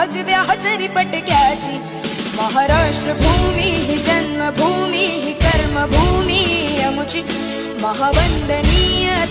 हजरी पटक्याची. महाराष्ट्र भूमी ही जन्मभूमी ही कर्मभूमी अमुची. महावंदनीय